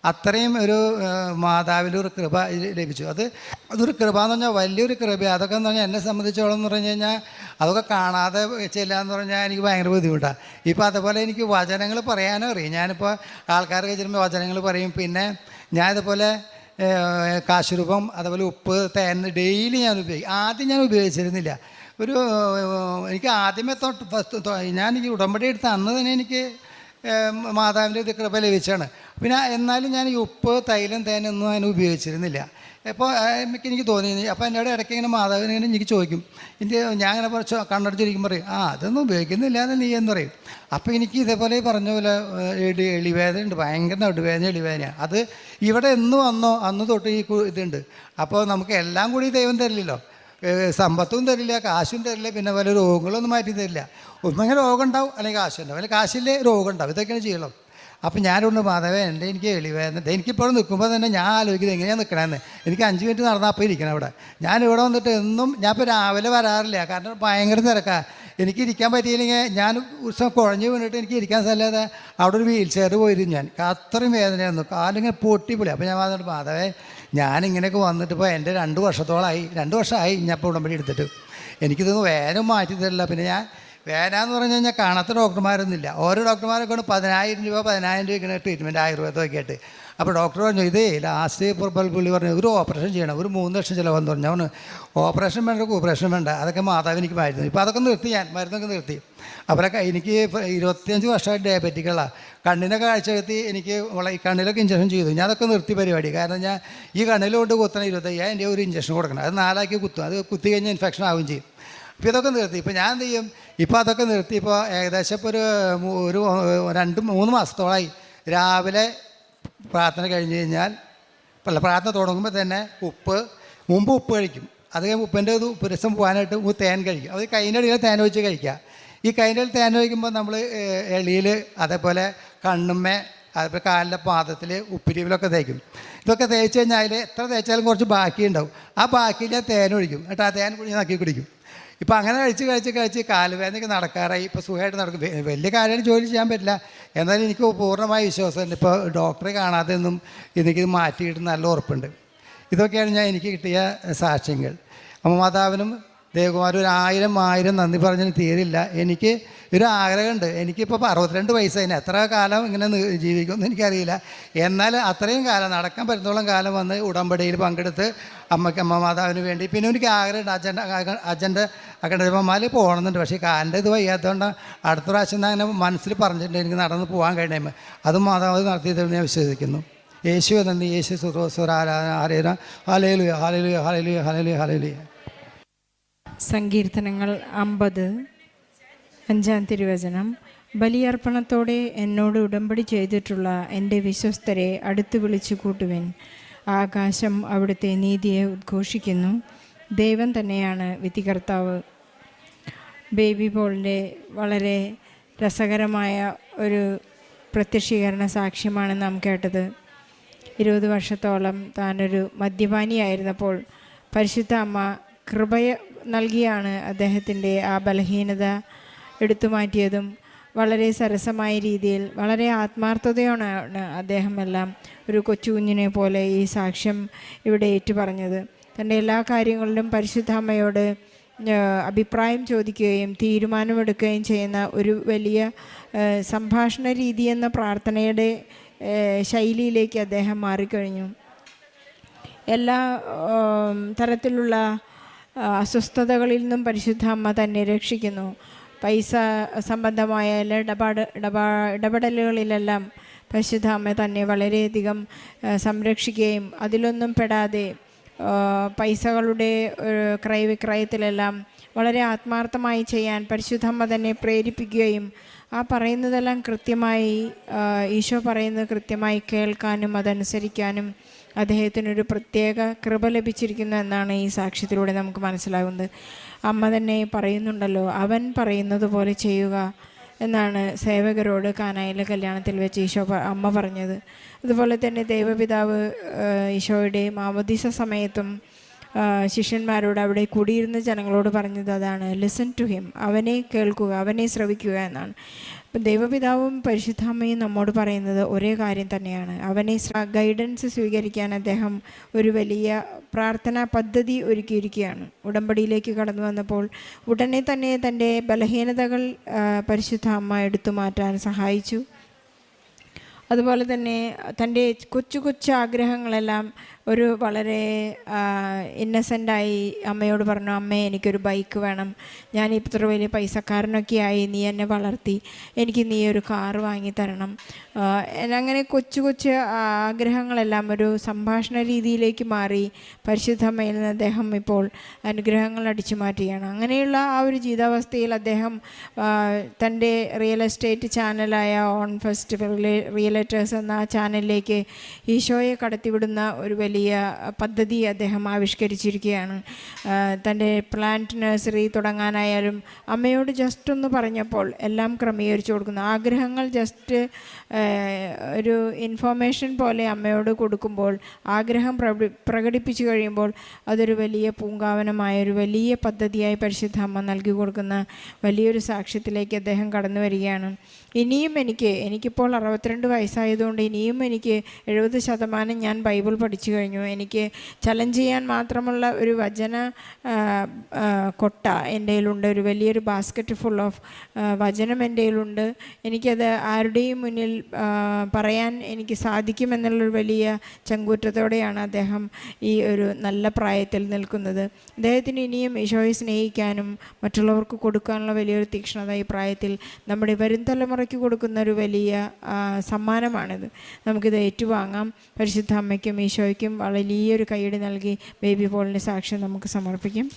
അത്രയും ഒരു മാതാവിന്റെ ഒരു കൃപ ലഭിച്ചു. അത് അതൊരു കൃപ എന്ന് പറഞ്ഞാൽ വലിയൊരു കൃപ അതൊക്കെ എന്ന് പറഞ്ഞാൽ എന്നെ സംബന്ധിച്ചോളം എന്ന് പറഞ്ഞു കഴിഞ്ഞാൽ അതൊക്കെ കാണാതെ ചെല്ലുക എന്ന് പറഞ്ഞാൽ എനിക്ക് ഭയങ്കര ബുദ്ധിമുട്ടാണ് ഇപ്പോൾ അതുപോലെ എനിക്ക് വചനങ്ങൾ പറയാനും അറിയും. ഞാനിപ്പോൾ ആൾക്കാരൊക്കെ ചെല്ലുമ്പോൾ വചനങ്ങൾ പറയും. പിന്നെ ഞാൻ ഇതുപോലെ കാശുരൂപം അതുപോലെ ഉപ്പ് തേൻ ഡെയിലി ഞാൻ ഉപയോഗിക്കും. ആദ്യം ഞാൻ ഉപയോഗിച്ചിരുന്നില്ല. ഒരു എനിക്ക് ആദ്യമേ തൊട്ട് ഫസ്റ്റ് ഞാൻ ഈ ഉടമ്പടി എടുത്ത അന്ന് തന്നെ എനിക്ക് മാതാവിന്റെ ഇത് കൃപ ലഭിച്ചാണ് പിന്നെ എന്നാലും ഞാൻ ഈ ഉപ്പ് തൈലം തേനൊന്നും അതിന് ഉപയോഗിച്ചിരുന്നില്ല. അപ്പോൾ എനിക്ക് എനിക്ക് തോന്നി അപ്പോൾ എന്നോട് ഇടയ്ക്ക് ഇങ്ങനെ മാതാവിനെ ഇങ്ങനെ എനിക്ക് ചോദിക്കും. എന്റെ ഞാൻ അങ്ങനെ കുറച്ച് കണ്ണടച്ചിരിക്കും പറയും ആ അതൊന്നും ഉപയോഗിക്കുന്നില്ല എന്ന് നീ എന്ന് പറയും. അപ്പോൾ എനിക്ക് ഇതേപോലെ പറഞ്ഞ പോലെ എളി എളിവേദന ഉണ്ട് ഭയങ്കര നടുവേദന എളിവേദനയാണ് അത് ഇവിടെ എന്ന് വന്നോ അന്ന് തൊട്ട് ഈ ഇതുണ്ട്. അപ്പോൾ നമുക്ക് എല്ലാം കൂടി ദൈവം തരില്ലല്ലോ. സമ്പത്തും തരില്ല കാശും തരില്ല പിന്നെ പല രോഗങ്ങളൊന്നും മാറ്റി തരില്ല. ഒന്നെങ്കിൽ രോഗം ഉണ്ടാവും അല്ലെങ്കിൽ കാശുണ്ടാവും അല്ലെങ്കിൽ കാശില്ലേ രോഗം ഉണ്ടാവും ഇതൊക്കെയാണ് ചെയ്യണം. അപ്പം ഞാനുണ്ട് മാധവ എന്റെ എനിക്ക് എളിവേദന. എനിക്കിപ്പോഴും നിൽക്കുമ്പോൾ തന്നെ ഞാൻ ആലോചിക്കുന്നത് എങ്ങനെയാണ് നിൽക്കണമെന്ന് എനിക്ക് അഞ്ച് മിനിറ്റ് നടന്നാൽ അപ്പോൾ ഇരിക്കണം അവിടെ. ഞാൻ ഇവിടെ വന്നിട്ട് എന്നും ഞാൻ ഇപ്പോൾ രാവിലെ വരാറില്ല. കാരണം ഭയങ്കര തിരക്കാണ് എനിക്ക് ഇരിക്കാൻ പറ്റിയില്ലെങ്കിൽ ഞാൻ ഉത്സവം കുഴഞ്ഞു വീണിട്ട് എനിക്ക് ഇരിക്കാൻ സ്ഥലമില്ലാതെ അവിടെ ഒരു വീൽ ചെയർ പോയിരുന്നു ഞാൻ. അത്രയും വേദനയായിരുന്നു. കാലിങ്ങനെ പൊട്ടിപ്പൊളി അപ്പോൾ ഞാൻ വന്നിട്ട് മാധവേ ഞാനിങ്ങനെയൊക്കെ വന്നിട്ട് ഇപ്പോൾ എന്റെ രണ്ട് വർഷത്തോളമായി രണ്ട് വർഷമായി ഞാൻ ഇപ്പോൾ ഉടമ്പടി എടുത്തിട്ട്. എനിക്കിതൊന്ന് വേദന മാറ്റി തരില്ല. പിന്നെ ഞാൻ വേദന എന്ന് പറഞ്ഞു കഴിഞ്ഞാൽ കാണാത്ത ഡോക്ടർമാരൊന്നുമില്ല. ഓരോ ഡോക്ടർമാരൊക്കെ പതിനായിരം രൂപ പതിനായിരം രൂപയ്ക്കാണ് ട്രീറ്റ്മെന്റ് ആയുർവേദമൊക്കെ ആയിട്ട്. അപ്പോൾ ഡോക്ടർ പറഞ്ഞു ഇതേ ലാസ്റ്റ് പുള്ളി പറഞ്ഞു ഒരു ഓപ്പറേഷൻ ചെയ്യണം ഒരു മൂന്ന് ലക്ഷം ചിലവെന്ന് പറഞ്ഞു. അവന് ഓപ്പറേഷൻ വേണ്ട ഓപ്പറേഷൻ വേണ്ട അതൊക്കെ മാതാവ് എനിക്ക് മരുന്ന്. ഇപ്പോൾ അതൊക്കെ നിർത്തി ഞാൻ മരുന്നൊക്കെ നിർത്തി. അവരൊക്കെ എനിക്ക് ഇരുപത്തിയഞ്ച് വർഷമായിട്ട് ഡയബറ്റിക്കുള്ള കണ്ണിനെ കാഴ്ചയെത്തി എനിക്ക് ഈ കണ്ണിലൊക്കെ ഇഞ്ചക്ഷൻ ചെയ്തു. ഞാൻ അതൊക്കെ നിർത്തി പരിപാടി. കാരണം ഞാൻ ഈ കണ്ണിലോട്ട് കുത്തണം ഇരുപത്തയ്യായിരം രൂപ ഒരു ഇഞ്ചക്ഷൻ കൊടുക്കണം. അത് നാലാക്കി കുത്തും. അത് കുത്തി കഴിഞ്ഞാൽ ഇൻഫെക്ഷൻ ആവുകയും ചെയ്യും. ഇപ്പോൾ ഇതൊക്കെ നിർത്തി. ഇപ്പോൾ ഞാൻ എന്ത് ചെയ്യും? ഇപ്പോൾ അതൊക്കെ നിർത്തി. ഇപ്പോൾ ഏകദേശം ഇപ്പോൾ ഒരു ഒരു രണ്ട് മൂന്ന് മാസത്തോളമായി രാവിലെ പ്രാർത്ഥന കഴിഞ്ഞ് കഴിഞ്ഞാൽ അല്ല പ്രാർത്ഥന തുടങ്ങുമ്പോൾ തന്നെ ഉപ്പ് മുമ്പ് ഉപ്പ് കഴിക്കും. അത് കഴിയുമ്പോൾ ഉപ്പിന്റെ ഇത് രസം പോകാനായിട്ട് തേൻ കഴിക്കും. അത് കൈന്റെ അടിയിൽ തേൻ ഒഴിച്ച് കഴിക്കുക ഈ കൈന്റെ അടിയിൽ തേൻ ഒഴിക്കുമ്പോൾ നമ്മൾ എളിയിൽ അതേപോലെ കണ്ണുമ്മേ അതേപോലെ കാലിന്റെ പാദത്തിൽ ഉപ്പിരിവിലൊക്കെ തേക്കും. ഇതൊക്കെ തേച്ച് കഴിഞ്ഞാൽ എത്ര തേച്ചാലും കുറച്ച് ബാക്കി ഉണ്ടാവും ആ ബാക്കിയിൽ തേൻ ഒഴിക്കും. എന്നിട്ട് ആ തേൻ കുഴിഞ്ഞാൽ നക്കി കുടിക്കും. ഇപ്പം അങ്ങനെ കഴിച്ച് കഴിച്ച് കഴിച്ച് കാലുവേദനയ്ക്ക് നടക്കാറായി. ഇപ്പോൾ സുഖമായിട്ട് നടക്കും. വലിയ കാര്യമായിട്ട് ജോലി ചെയ്യാൻ പറ്റില്ല. എന്നാലും എനിക്ക് പൂർണമായ വിശ്വാസമുണ്ട് ഇപ്പോൾ ഡോക്ടറെ കാണാതെ ഒന്നും എനിക്കിത് മാറ്റിയിട്ട് നല്ല ഉറപ്പുണ്ട്. ഇതൊക്കെയാണ് ഞാൻ എനിക്ക് കിട്ടിയ സാക്ഷ്യങ്ങൾ. അമ്മ മാതാവിനും ദേവകുമാരും ഒരു ആയിരം ആയിരം നന്ദി പറഞ്ഞതിന് തീരില്ല. എനിക്ക് ഒരു ആഗ്രഹമുണ്ട് എനിക്കിപ്പോൾ അറുപത്തിരണ്ട് വയസ്സായിന് എത്ര കാലം ഇങ്ങനെ ജീവിക്കുമെന്ന് എനിക്കറിയില്ല. എന്നാൽ അത്രയും കാലം നടക്കാൻ പറ്റുന്നോളം കാലം വന്ന് ഉടമ്പടിയിൽ പങ്കെടുത്ത് അമ്മയ്ക്ക് അമ്മ മാതാവിന് വേണ്ടി പിന്നെ എനിക്ക് ആഗ്രഹമുണ്ട്. അച്ഛന്റെ അച്ഛന്റെ അക്കണ്ടമാൽ പോകണമെന്നുണ്ട്. പക്ഷേ കാലിന്റെ ഇത് വയ്യാത്തതുകൊണ്ട് അടുത്ത പ്രാവശ്യം അങ്ങനെ മനസ്സിൽ പറഞ്ഞിട്ടുണ്ട് എനിക്ക് നടന്ന് പോകാൻ കഴിയുമ്പോൾ അതും മാതാവ് നടത്തിയതെന്ന് ഞാൻ വിശ്വസിക്കുന്നു. യേശു നന്ദി. യേശു സുറോസുര ആരാധന ആരേന hallelujah hallelujah hallelujah hallelujah hallelujah സങ്കീർത്തനങ്ങൾ അമ്പത്. അഞ്ചാം തിരുവചനം ബലിയർപ്പണത്തോടെ എന്നോട് ഉടമ്പടി ചെയ്തിട്ടുള്ള എന്റെ വിശ്വസ്തരെ അടുത്ത് വിളിച്ചു കൂട്ടുവിൻ. ആകാശം അവിടുത്തെ നീതിയെ ഉദ്ഘോഷിക്കുന്നു. ദൈവം തന്നെയാണ് വിധികർത്താവ്. ബേബി പോളിന്റെ വളരെ രസകരമായ ഒരു പ്രത്യക്ഷീകരണ സാക്ഷ്യമാണ് നാം കേട്ടത്. ഇരുപത് വർഷത്തോളം താനൊരു മദ്യപാനിയായിരുന്നപ്പോൾ പരിശുദ്ധ അമ്മ കൃപയ നൽകിയാണ് അദ്ദേഹത്തിന്റെ ആ ബലഹീനത എടുത്തു മാറ്റിയതും വളരെ സരസമായ രീതിയിൽ വളരെ ആത്മാർത്ഥതയോടാണ് അദ്ദേഹം എല്ലാം ഒരു കൊച്ചുകുഞ്ഞിനെ പോലെ ഈ സാക്ഷ്യം ഇവിടെ ഏറ്റുപറഞ്ഞത്. തന്റെ എല്ലാ കാര്യങ്ങളിലും പരിശുദ്ധാമ്മയോട് അഭിപ്രായം ചോദിക്കുകയും തീരുമാനമെടുക്കുകയും ചെയ്യുന്ന ഒരു വലിയ സംഭാഷണ രീതി എന്ന പ്രാർത്ഥനയുടെ ശൈലിയിലേക്ക് അദ്ദേഹം മാറിക്കഴിഞ്ഞു. എല്ലാ തരത്തിലുള്ള അസ്വസ്ഥതകളിൽ നിന്നും പരിശുദ്ധ അമ്മ തന്നെ രക്ഷിക്കുന്നു. പൈസ സംബന്ധമായ എല്ലാ ഇടപാട് ഇടപാ ഇടപെടലുകളിലെല്ലാം പരിശുദ്ധ അമ്മ തന്നെ വളരെയധികം സംരക്ഷിക്കുകയും അതിലൊന്നും പെടാതെ പൈസകളുടെ ക്രയവിക്രയത്തിലെല്ലാം വളരെ ആത്മാർത്ഥമായി ചെയ്യാൻ പരിശുദ്ധമ്മ തന്നെ പ്രേരിപ്പിക്കുകയും ആ പറയുന്നതെല്ലാം കൃത്യമായി ഈശോ പറയുന്നത് കൃത്യമായി കേൾക്കാനും അതനുസരിക്കാനും അദ്ദേഹത്തിനൊരു പ്രത്യേക കൃപ ലഭിച്ചിരിക്കുന്നു എന്നാണ് ഈ സാക്ഷ്യത്തിലൂടെ നമുക്ക് മനസ്സിലാകുന്നത്. അമ്മ തന്നെ പറയുന്നുണ്ടല്ലോ അവൻ പറയുന്നത് പോലെ ചെയ്യുക എന്നാണ് സേവകരോട് കാനായിലെ കല്യാണത്തിൽ വെച്ച് ഈശോ അമ്മ പറഞ്ഞത്. അതുപോലെ തന്നെ ദൈവപിതാവ് ഈശോയുടെ മാമോദീസ സമയത്തും ശിഷ്യന്മാരോട് അവിടെ കൂടിയിരുന്ന ജനങ്ങളോട് പറഞ്ഞത് അതാണ് ലിസൺ ടു ഹിം അവനെ കേൾക്കുക അവനെ ശ്രവിക്കുക എന്നാണ്. ദൈവപിതാവും പരിശുദ്ധാമ്മയും നമ്മോട് പറയുന്നത് ഒരേ കാര്യം തന്നെയാണ്. അവനെ ഗൈഡൻസ് സ്വീകരിക്കാൻ അദ്ദേഹം ഒരു വലിയ പ്രാർത്ഥനാ പദ്ധതി ഒരുക്കിയിരിക്കുകയാണ്. ഉടമ്പടിയിലേക്ക് കടന്നു വന്നപ്പോൾ ഉടനെ തന്നെ തന്റെ ബലഹീനതകൾ പരിശുദ്ധാമ്മ എടുത്തു മാറ്റാൻ സഹായിച്ചു. അതുപോലെ തന്നെ തന്റെ കൊച്ചു കൊച്ചു ആഗ്രഹങ്ങളെല്ലാം ഒരു വളരെ ഇന്നസെന്റായി അമ്മയോട് പറഞ്ഞു അമ്മേ എനിക്കൊരു ബൈക്ക് വേണം. ഞാൻ ഇത്ര വലിയ പൈസക്കാരനൊക്കെ ആയി നീ എന്നെ വളർത്തി. എനിക്ക് നീ ഒരു കാർ വാങ്ങി തരണം. അങ്ങനെ കൊച്ചു കൊച്ചു ആഗ്രഹങ്ങളെല്ലാം ഒരു സംഭാഷണ രീതിയിലേക്ക് മാറി. പരിശുദ്ധമ്മയിൽ നിന്ന് അദ്ദേഹം ഇപ്പോൾ അനുഗ്രഹങ്ങൾ അടിച്ചു മാറ്റുകയാണ്. അങ്ങനെയുള്ള ആ ഒരു ജീവിതാവസ്ഥയിൽ അദ്ദേഹം തന്റെ റിയൽ എസ്റ്റേറ്റ് ചാനലായ ഓൺ ഫസ്റ്റ് റിയലേറ്റേഴ്സ് എന്ന ആ ചാനലിലേക്ക് ഈശോയെ കടത്തിവിടുന്ന ഒരു വലിയ പദ്ധതി അദ്ദേഹം ആവിഷ്കരിച്ചിരിക്കുകയാണ്. തന്റെ പ്ലാന്റ് നഴ്സറി തുടങ്ങാനായാലും അമ്മയോട് ജസ്റ്റ് ഒന്ന് പറഞ്ഞപ്പോൾ എല്ലാം ക്രമീകരിച്ചു കൊടുക്കുന്നു. ആഗ്രഹങ്ങൾ ജസ്റ്റ് ഒരു ഇൻഫോർമേഷൻ പോലെ അമ്മയോട് കൊടുക്കുമ്പോൾ ആഗ്രഹം പ്രകടി പ്രകടിപ്പിച്ചു കഴിയുമ്പോൾ അതൊരു വലിയ പൂങ്കാവനമായ ഒരു വലിയ പദ്ധതിയായി പരിശുദ്ധ അമ്മ നൽകി കൊടുക്കുന്ന വലിയൊരു സാക്ഷ്യത്തിലേക്ക് അദ്ദേഹം കടന്നു വരികയാണ്. ഇനിയും എനിക്ക് എനിക്കിപ്പോൾ അറുപത്തിരണ്ട് വയസ്സായതുകൊണ്ട് ഇനിയും എനിക്ക് എഴുപത് ശതമാനം ഞാൻ ബൈബിൾ പഠിച്ചു കഴിഞ്ഞു. എനിക്ക് ചലഞ്ച് ചെയ്യാൻ മാത്രമുള്ള ഒരു വചന കൊട്ട എന്റെ ഒരു വലിയൊരു ബാസ്ക്കറ്റ് ഫുൾ ഓഫ് വചനം എന്റെ കയ്യിലുണ്ട്. എനിക്കത് ആരുടെയും മുന്നിൽ പറയാൻ എനിക്ക് സാധിക്കുമെന്നുള്ളൊരു വലിയ ചങ്കൂറ്റത്തോടെയാണ് അദ്ദേഹം ഈ ഒരു നല്ല പ്രായത്തിൽ നിൽക്കുന്നത്. അദ്ദേഹത്തിന് ഇനിയും ഈശോയെ സ്നേഹിക്കാനും മറ്റുള്ളവർക്ക് കൊടുക്കാനുള്ള വലിയൊരു തീക്ഷ്ണത ഈ പ്രായത്തിൽ നമ്മുടെ വരും തലമുറയ്ക്ക് കൊടുക്കുന്ന ഒരു വലിയ സമ്മാനമാണിത്. നമുക്കിത് ഏറ്റുവാങ്ങാം. പരിശുദ്ധ അമ്മയ്ക്കും ഈശോയ്ക്കും വലിയൊരു കൈയ്യടി നൽകി ബേബി പോളിന്റെ സാക്ഷ്യം നമുക്ക് സമർപ്പിക്കാം.